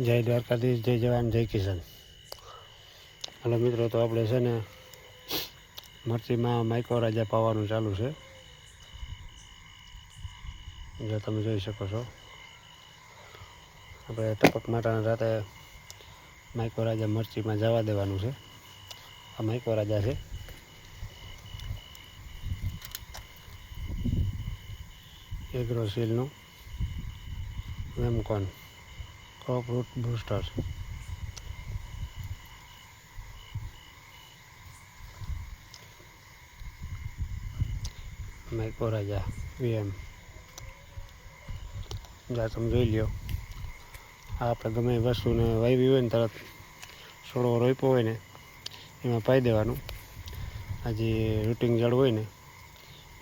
જય દ્વારકાધીશ, જય જવાન, જય કિસાન. હલો મિત્રો, તો આપણે છે ને મરચીમાં માઇકો રાજા પાવાનું ચાલુ છે. જો તમે જોઈ શકો છો. આપણે ટપક માટાના રાતે માઇકો રાજા મરચીમાં જવા દેવાનું છે. આ માઇકો રાજા છે. Agro સીલનું Vemcon. Crop root booster Myco Raja VM જા તમે જોઈ લ્યો આપણે ગમે વસ્તુને વાવી હોય ને તરત છોડવો રોપ્યો હોય ને એમાં પાઈ દેવાનું આ જે રૂટિંગ જળ હોય ને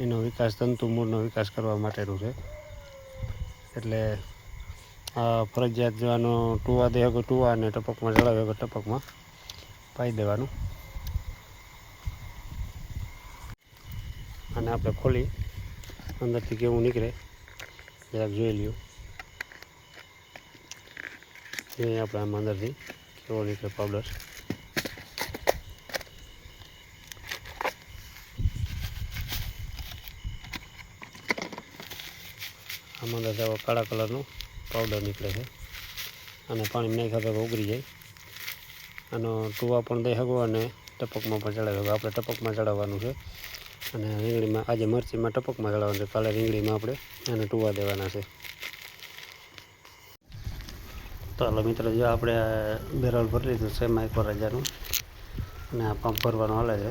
એનો વિકાસ તંતુ મૂળનો વિકાસ કરવા માટેનું છે એટલે ફરજિયાત જવાનું ટુવા દે વગર ટુવા અને ટપકમાં જળાવે વગર ટપકમાં પાઈ દેવાનું. અને આપણે ખોલી અંદરથી કેવું નીકળે. જરાક જોઈ લ્યો. જોઈએ આપણે આમાં અંદરથી કેવો નીકળે પાવડર આમાં અંદર કાળા કલરનું પાવડર નીકળે છે. અને પાણી નાખ્યા તો ઉગરી જાય. આનો ટુવા પણ દઈ શકો અને ટપકમાં પણ ચડાવી શકો આપણે ટપકમાં ચડાવવાનું છે. અને રીંગણીમાં, આજે મરચીમાં ટપકમાં ચડાવવાનું છે. કાલે રીંગણીમાં આપણે એને ટુવા દેવાના છે. તો હાલો મિત્રો, જો આપણે બેરલ ભરી લીધું છે માઇકો રાજાનું અને આ પંપ ભરવાનો હાલે છે.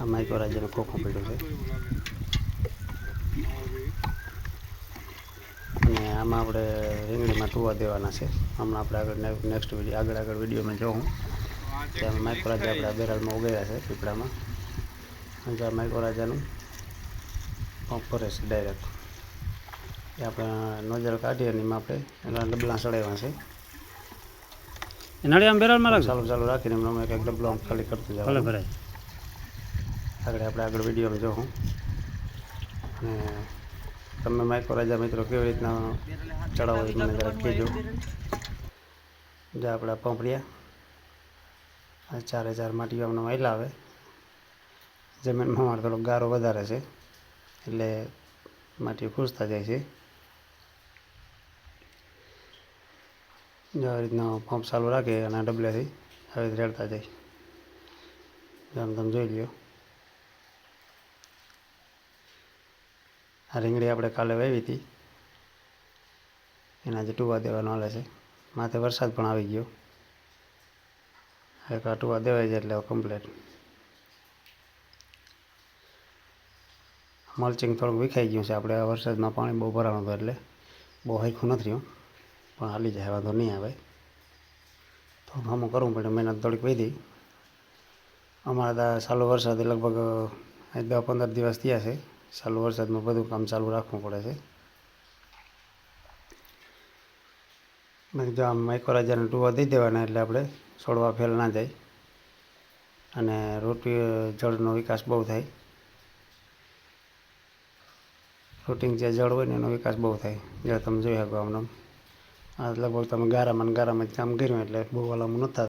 આ માઇકો રાજાનું ખોખું પડ્યું છે. અને આમાં આપણે રીંગણીમાં ટુવા દેવાના છે. હમણાં આપણે આગળ નેક્સ્ટ વીડિયો આગળ આગળ વિડીયોમાં જોઉં ત્યાં માઇકો રાજા આપણે બેરલમાં ઉગાડ્યા છે પીપળામાં. અને આ માઇકો રાજાનું પંપ છે ડાયરેક્ટ એ આપણે નોજર કાઢીએ અને એમાં આપણે એના ડબલા ચડાવ્યા છે. નળી આમ બેરલમાં રાખજો. ચાલુ ચાલુ રાખીને એમને એક ડબલો આમ ખાલી કરતું ભલે જવાનું ભરાય આગળ આપણે આગળ વિડીયોમાં જોઉં અને તમે માઇકો રાજા મિત્રો કેવી રીતના ચડાવો એ મને જરાક જે આપણા પંપ રહ્યા આ ચારે ચાર માટીઓ અમને મહિલા આવે જમીનમાં અમારે થોડો ગારો વધારે છે, એટલે માટીઓ ખૂંચતા જાય છે. આવી રીતના પંપ ચાલુ રાખે અને ડબલેથી આવી રીતે રેડતા જાય. જેમ તમે જોઈ લ્યો. આ રીંગણી આપણે કાલે વાવી હતી. એના જે ટુવા દેવાનો હાલે છે. માથે વરસાદ પણ આવી ગયો. એક આ ટૂવા દેવાય છે એટલે કમ્પ્લેટ મલ્ચિંગ થોડુંક વિખાઈ ગયું છે. આપણે આ વરસાદમાં પાણી બહુ ભરાણું હતું એટલે બહુ હરખું નથી રહ્યું પણ હાલી જાય, વાંધો નહીં આવે. તો આમાં કરવું પડે મહેનત થોડીક વધી. અમારા ત્યાં ચાલુ વરસાદે લગભગ દસ પંદર દિવસ થયા છે. ચાલુ વરસાદમાં બધું કામ ચાલુ રાખવું પડે છે. બાકી જો આમ માઇકોરાજાને ટૂવા દઈ દેવાના એટલે આપણે છોડવા ફેલ ના જાય. અને રોટી જળનો વિકાસ બહુ થાય. રૂટિંગ જે જળ હોય ને એનો વિકાસ બહુ થાય. જે તમે જોઈ શકો આમને આ લગભગ તમે ગારામાં ગારામાં જ કામ કર્યું એટલે બહુ વાલામાં નથી થતું